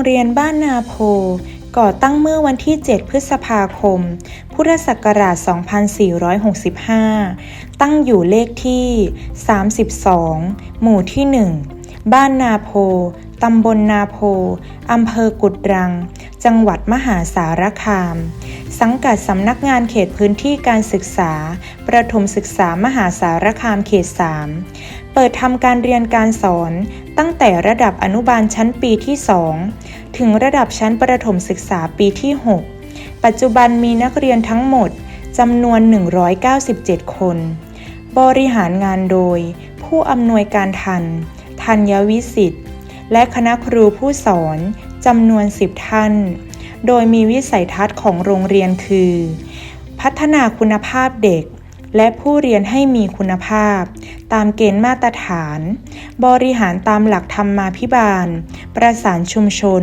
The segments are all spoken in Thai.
โรงเรียนบ้านนาโพ ก่อตั้งเมื่อวันที่ 7 พฤษภาคม พุทธศักราช 2465 ตั้งอยู่เลขที่ 32 หมู่ที่ 1 บ้านนาโพ ตำบลนาโพ อำเภอกุดรัง จังหวัดมหาสารคาม สังกัดสำนักงานเขตพื้นที่การศึกษา ประถมศึกษามหาสารคามเขต 3 เปิดทำการเรียนการสอน ตั้งแต่ระดับอนุบาลชั้นปีที่ 2 ถึงระดับชั้นประถมศึกษาปีที่ 6 ปัจจุบันมีนักเรียนทั้งหมดจำนวน 197 คน บริหารงานโดย ผู้อำนวยการทันธัญวิสิทธิ์ และคณะครูผู้สอนจำนวน 10 ท่าน โดยมีวิสัยทัศน์ของโรงเรียนคือ พัฒนาคุณภาพเด็ก และผู้เรียนให้มีคุณภาพ ตามเกณฑ์มาตรฐาน บริหารตามหลักธรรมาภิบาล ประสานชุมชน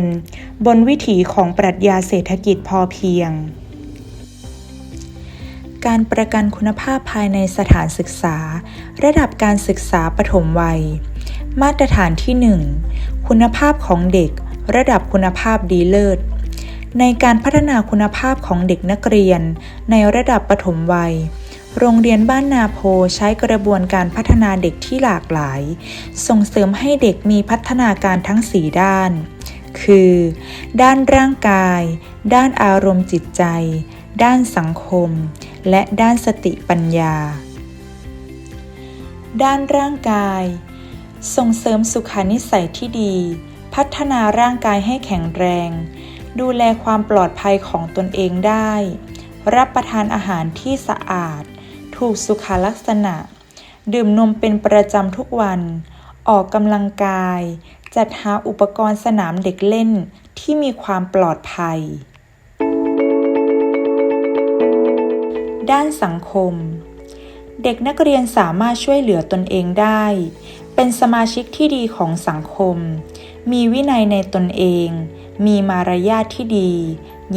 บนวิถีของปรัชญาเศรษฐกิจพอเพียง การประกันคุณภาพภายในสถานศึกษา ระดับการศึกษาปฐมวัย มาตรฐานที่ 1 คุณภาพของเด็ก ระดับคุณภาพดีเลิศในการพัฒนาคุณภาพของเด็กนักเรียนในระดับปฐมวัย โรงเรียนบ้านนาโพใช้กระบวนการพัฒนาเด็กที่หลากหลาย ส่งเสริมให้เด็กมีพัฒนาการทั้ง 4 ด้าน คือ ด้านร่างกาย ด้านอารมณ์จิตใจ ด้านสังคม และด้านสติปัญญา ด้านร่างกาย ส่งเสริมสุขานิสัยที่ดี พัฒนาร่างกายให้แข็งแรง ดูแลความปลอดภัยของตนเองได้ รับประทานอาหารที่สะอาด ถูกสุขลักษณะ ดื่มนมเป็นประจำทุกวัน ออกกำลังกาย จัดหาอุปกรณ์สนามเด็กเล่นที่มีความปลอดภัย ด้านสังคม เด็กนักเรียนสามารถช่วยเหลือตนเองได้ เป็นสมาชิกที่ดีของสังคม มีวินัยในตนเอง มีมารยาทที่ดี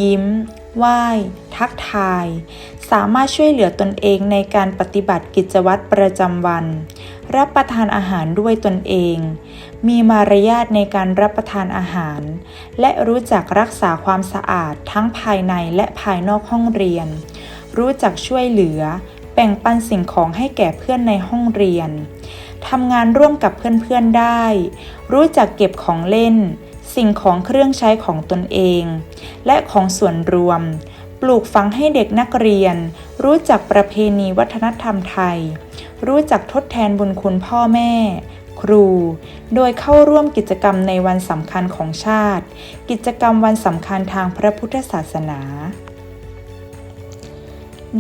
ยิ้ม ไหว้ ทักทาย สามารถช่วยเหลือตนเองในการปฏิบัติกิจวัตรประจำวัน รับประทานอาหารด้วยตนเอง มีมารยาทในการรับประทานอาหาร และรู้จักรักษาความสะอาดทั้งภายในและภายนอกห้องเรียน รู้จักช่วยเหลือ แบ่งปันสิ่งของให้แก่เพื่อนในห้องเรียนทำงานร่วมกับเพื่อนๆได้ รู้จักเก็บของเล่น สิ่งของเครื่องใช้ของตนเอง และของส่วนรวม ปลูกฝังให้เด็กนักเรียน รู้จักประเพณีวัฒนธรรมไทย รู้จักทดแทนบุญคุณพ่อแม่ ครู โดยเข้าร่วมกิจกรรมในวันสำคัญของชาติ กิจกรรมวันสำคัญทางพระพุทธศาสนา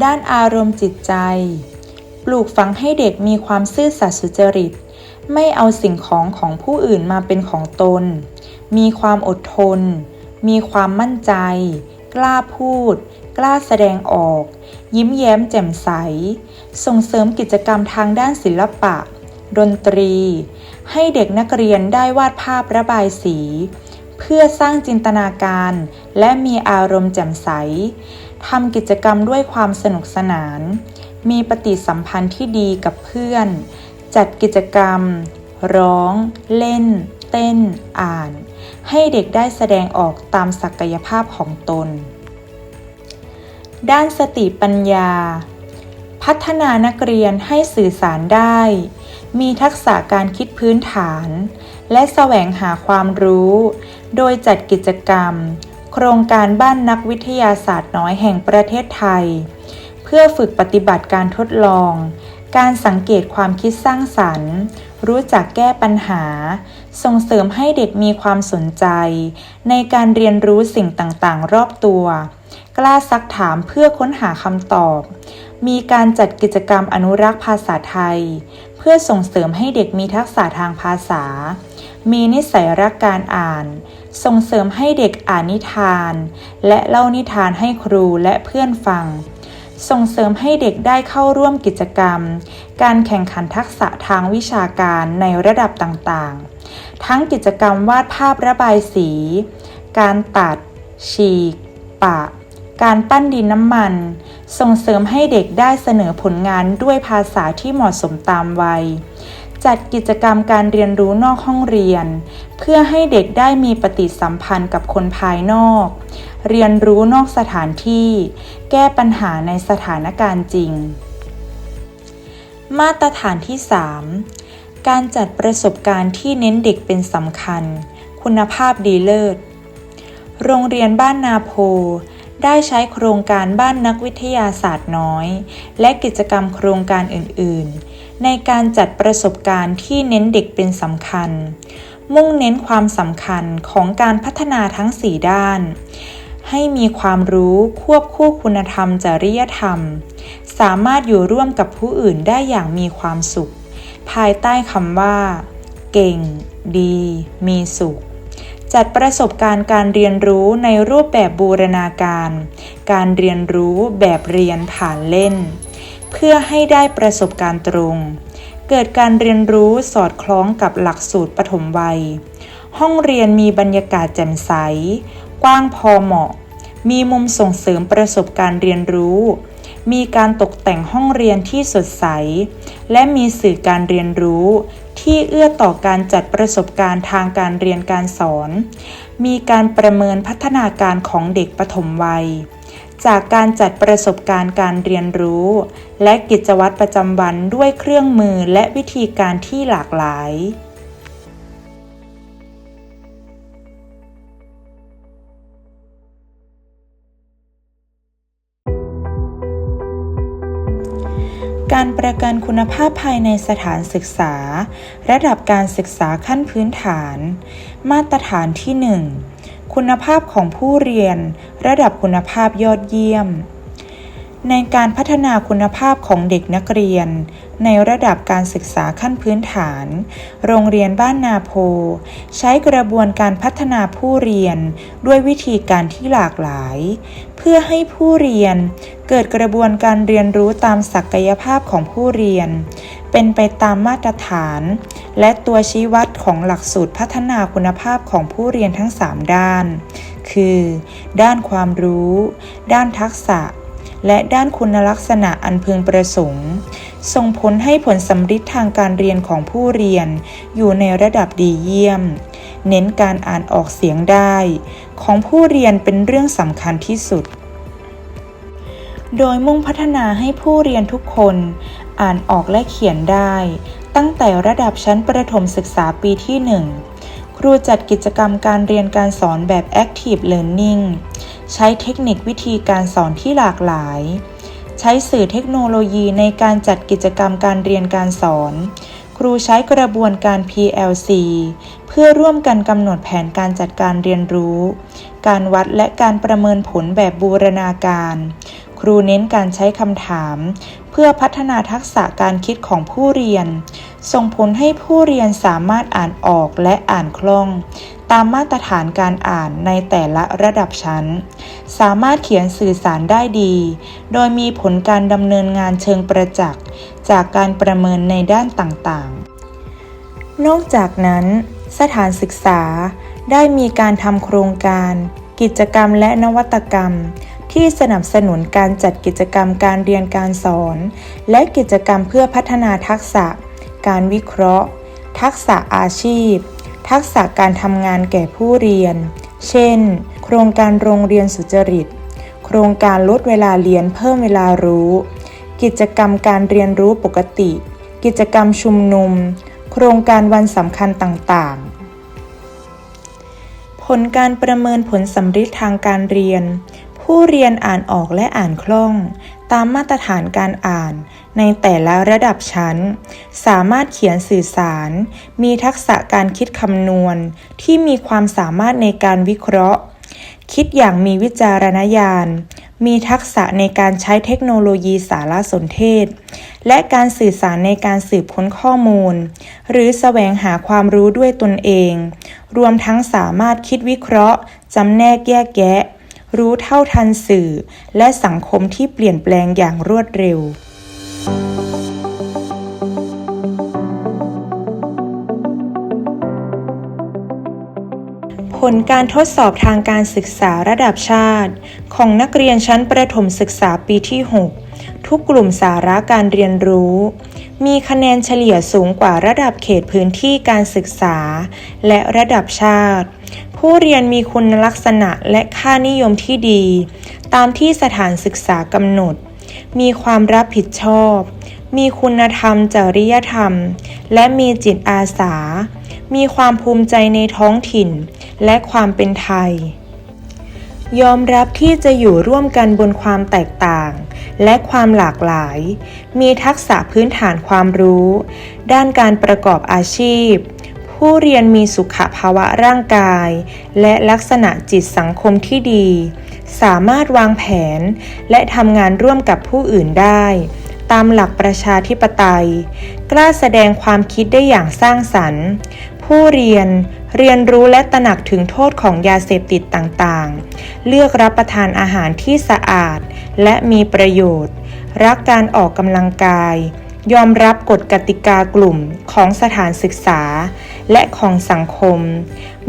ด้านอารมณ์จิตใจ ปลูกฝังให้เด็กมีความซื่อสัตย์สุจริต ไม่เอาสิ่งของของผู้อื่นมาเป็นของตน มีความอดทน มีความมั่นใจ กล้าพูด กล้าแสดงออก ยิ้มแย้มแจ่มใส ส่งเสริมกิจกรรมทางด้านศิลปะ ดนตรี ให้เด็กนักเรียนได้วาดภาพระบายสี เพื่อสร้างจินตนาการ และมีอารมณ์แจ่มใสทำกิจกรรมด้วยความสนุกสนาน มีปฏิสัมพันธ์ที่ดีกับเพื่อน จัดกิจกรรม ร้อง เล่น เต้น อ่าน ให้เด็กได้แสดงออกตามศักยภาพของตน ด้านสติปัญญา พัฒนานักเรียนให้สื่อสารได้ มีทักษะการคิดพื้นฐาน และแสวงหาความรู้ โดยจัดกิจกรรม โครงการบ้านนักวิทยาศาสตร์น้อยแห่งประเทศไทย เพื่อฝึกปฏิบัติการทดลอง การสังเกตความคิดสร้างสรรค์ รู้จักแก้ปัญหา ส่งเสริมให้เด็กมีความสนใจ ในการเรียนรู้สิ่งต่างๆ รอบตัว กล้าซักถามเพื่อค้นหาคำตอบ มีการจัดกิจกรรมอนุรักษ์ภาษาไทย เพื่อส่งเสริมให้เด็กมีทักษะทางภาษา มีนิสัยรักการอ่าน ส่งเสริมให้เด็กอ่านนิทาน และเล่านิทานให้ครูและเพื่อนฟัง ส่งเสริมให้เด็กได้เข้าร่วมกิจกรรม การแข่งขันทักษะทางวิชาการในระดับต่างๆ ทั้งกิจกรรมวาดภาพระบายสี การตัด ฉีก ปะ การปั้นดินน้ำมัน ส่งเสริมให้เด็กได้เสนอผลงานด้วยภาษาที่เหมาะสมตามวัย จัดกิจกรรมการเรียนรู้นอกห้องเรียน เพื่อให้เด็กได้มีปฏิสัมพันธ์กับคนภายนอก เรียนรู้นอกสถานที่ แก้ปัญหาในสถานการณ์จริง มาตรฐานที่ 3 การจัดประสบการณ์ที่เน้นเด็กเป็นสำคัญ คุณภาพดีเลิศ โรงเรียนบ้านนาโพได้ใช้โครงการบ้านนักวิทยาศาสตร์น้อย และกิจกรรมโครงการอื่น ๆ ในการจัดประสบการณ์ที่เน้นเด็กเป็นสำคัญ มุ่งเน้นความสำคัญของการพัฒนาทั้ง 4 ด้าน ให้มีความรู้ควบคู่คุณธรรมจริยธรรม สามารถอยู่ร่วมกับผู้อื่นได้อย่างมีความสุข ภายใต้คำว่า เก่ง ดี มีสุข จัดประสบการณ์การเรียนรู้ในรูปแบบบูรณาการ การเรียนรู้แบบเรียนผ่านเล่น เพื่อให้ได้ประสบการณ์ตรง เกิดการเรียนรู้สอดคล้องกับหลักสูตรปฐมวัยห้องเรียนมีบรรยากาศแจ่มใส กว้างพอเหมาะ มีมุมส่งเสริมประสบการณ์เรียนรู้ มีการตกแต่งห้องเรียนที่สดใส และมีสื่อการเรียนรู้ ที่เอื้อต่อการจัดประสบการณ์ทางการเรียนการสอน มีการประเมินพัฒนาการของเด็กปฐมวัย จากการจัดประสบการณ์การเรียนรู้ และกิจวัตรประจำวันด้วยเครื่องมือและวิธีการที่หลากหลาย การประกันคุณภาพภายในสถานศึกษา ระดับการศึกษาขั้นพื้นฐาน มาตรฐานที่ 1 คุณภาพของผู้เรียน ระดับคุณภาพยอดเยี่ยม ในการพัฒนาคุณภาพของเด็กนักเรียน ในระดับการศึกษาขั้นพื้นฐาน โรงเรียนบ้านนาโพ ใช้กระบวนการพัฒนาผู้เรียนด้วยวิธีการที่หลากหลาย เพื่อให้ผู้เรียนเกิดกระบวนการเรียนรู้ตามศักยภาพของผู้เรียน เป็นไปตามมาตรฐาน และตัวชี้วัดของหลักสูตรพัฒนาคุณภาพของผู้เรียนทั้ง 3 ด้าน คือ ด้านความรู้ ด้านทักษะ และด้านคุณลักษณะอันพึงประสงค์ ส่งผลให้ผลสำฤทธิ์ทางการเรียนของผู้เรียน อยู่ในระดับดีเยี่ยม เน้นการอ่านออกเสียงได้ ของผู้เรียนเป็นเรื่องสำคัญที่สุด โดยมุ่งพัฒนาให้ผู้เรียนทุกคนอ่านออกและเขียนได้ ตั้งแต่ระดับชั้นประถมศึกษาปีที่ 1 ครูจัดกิจกรรมการเรียนการสอนแบบ Active Learning ใช้เทคนิควิธีการสอนที่หลากหลาย ใช้สื่อเทคโนโลยีในการจัดกิจกรรมการเรียนการสอน ครูใช้กระบวนการ PLC เพื่อร่วมกันกำหนดแผนการจัดการเรียนรู้ การวัดและการประเมินผลแบบบูรณาการ ครูเน้นการใช้คำถาม เพื่อพัฒนาทักษะการคิดของผู้เรียน ส่งผลให้ผู้เรียนสามารถอ่านออกและอ่านคล่อง ตามมาตรฐานการอ่านในแต่ละระดับชั้น สามารถเขียนสื่อสารได้ดี โดยมีผลการดำเนินงานเชิงประจักษ์จากการประเมินในด้านต่างๆ นอกจากนั้น สถานศึกษาได้มีการทำโครงการ กิจกรรมและนวัตกรรม ที่สนับสนุนการจัดกิจกรรมการเรียนการสอน และกิจกรรมเพื่อพัฒนาทักษะ การวิเคราะห์ ทักษะอาชีพ ทักษะการทำงานแก่ผู้เรียน เช่น โครงการโรงเรียนสุจริต โครงการลดเวลาเรียนเพิ่มเวลารู้ กิจกรรมการเรียนรู้ปกติ กิจกรรมชุมนุม โครงการวันสำคัญต่างๆ ผลการประเมินผลสำฤทธิ์ทางการเรียน ผู้เรียนอ่านออกและอ่านคล่อง ตามมาตรฐานการอ่าน ในแต่ละระดับชั้น สามารถเขียนสื่อสาร มีทักษะการคิดคำนวณ ที่มีความสามารถในการวิเคราะห์ คิดอย่างมีวิจารณญาณ มีทักษะในการใช้เทคโนโลยีสารสนเทศ และการสื่อสารในการสืบค้นข้อมูล หรือแสวงหาความรู้ด้วยตนเอง รวมทั้งสามารถคิดวิเคราะห์จำแนกแยกแยะ รู้เท่าทันสื่อ และสังคมที่เปลี่ยนแปลงอย่างรวดเร็วผลการทดสอบทางการศึกษาระดับชาติ ของนักเรียนชั้นประถมศึกษาปีที่ 6 ทุกกลุ่มสาระการเรียนรู้ มีคะแนนเฉลี่ยสูงกว่าระดับเขตพื้นที่การศึกษา และระดับชาติ ผู้เรียนมีคุณลักษณะและค่านิยมที่ดี ตามที่สถานศึกษากำหนด มีความรับผิดชอบ มีคุณธรรมจริยธรรม และมีจิตอาสา มีความภูมิใจในท้องถิ่น และความเป็นไทย ยอมรับที่จะอยู่ร่วมกันบนความแตกต่าง และความหลากหลาย มีทักษะพื้นฐานความรู้ ด้านการประกอบอาชีพ ผู้เรียนมีสุขภาวะร่างกาย และลักษณะจิตสังคมที่ดี สามารถวางแผน และทำงานร่วมกับผู้อื่นได้ ตามหลักประชาธิปไตย กล้าแสดงความคิดได้อย่างสร้างสรรค์ ผู้เรียนเรียนรู้และตระหนักถึงโทษของยาเสพติดต่างๆ เลือกรับประทานอาหารที่สะอาด และมีประโยชน์ รักการออกกำลังกาย ยอมรับกฎกติกากลุ่มของสถานศึกษา และของสังคม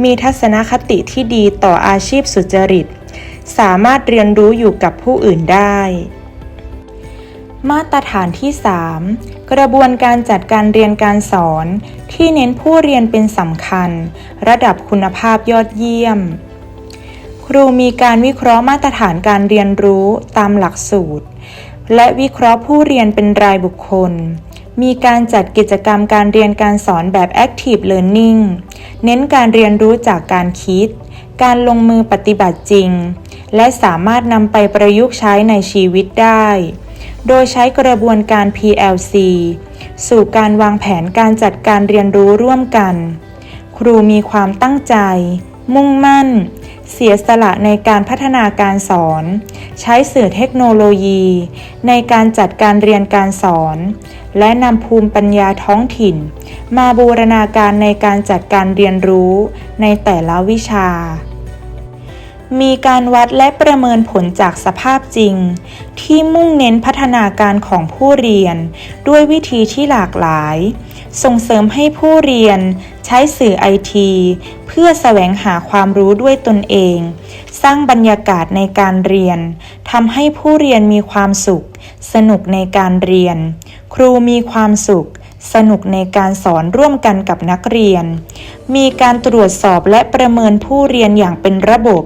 มีทัศนคติที่ดีต่ออาชีพสุจริต สามารถเรียนรู้อยู่กับผู้อื่นได้ มาตรฐานที่ 3 กระบวนการจัดการเรียนการสอน ที่เน้นผู้เรียนเป็นสำคัญ ระดับคุณภาพยอดเยี่ยม ครูมีการวิเคราะห์มาตรฐานการเรียนรู้ตามหลักสูตร และวิเคราะห์ผู้เรียนเป็นรายบุคคล มีการจัดกิจกรรมการเรียนการสอนแบบ Active Learning เน้นการเรียนรู้จากการคิด การลงมือปฏิบัติจริง และสามารถนำไปประยุกต์ใช้ในชีวิตได้ โดยใช้กระบวนการ PLC สู่การวางแผนการจัดการเรียนรู้ร่วมกัน ครูมีความตั้งใจ มุ่งมั่น เสียสละในการพัฒนาการสอน ใช้สื่อเทคโนโลยี ในการจัดการเรียนการสอน และนำภูมิปัญญาท้องถิ่น มาบูรณาการในการจัดการเรียนรู้ในแต่ละวิชา มีการวัดและประเมินผลจากสภาพจริง ที่มุ่งเน้นพัฒนาการของผู้เรียน ด้วยวิธีที่หลากหลาย ส่งเสริมให้ผู้เรียนใช้สื่อไอทีเพื่อแสวงหาความรู้ด้วยตนเอง สร้างบรรยากาศในการเรียนทำให้ผู้เรียนมีความสุข สนุกในการเรียน ครูมีความสุข สนุกในการสอนร่วมกันกับนักเรียน มีการตรวจสอบและประเมินผู้เรียนอย่างเป็นระบบ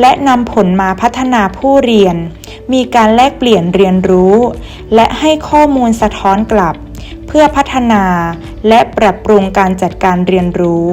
และนำผลมาพัฒนาผู้เรียน มีการแลกเปลี่ยนเรียนรู้ และให้ข้อมูลสะท้อนกลับ เพื่อพัฒนาและปรับปรุงการจัดการเรียนรู้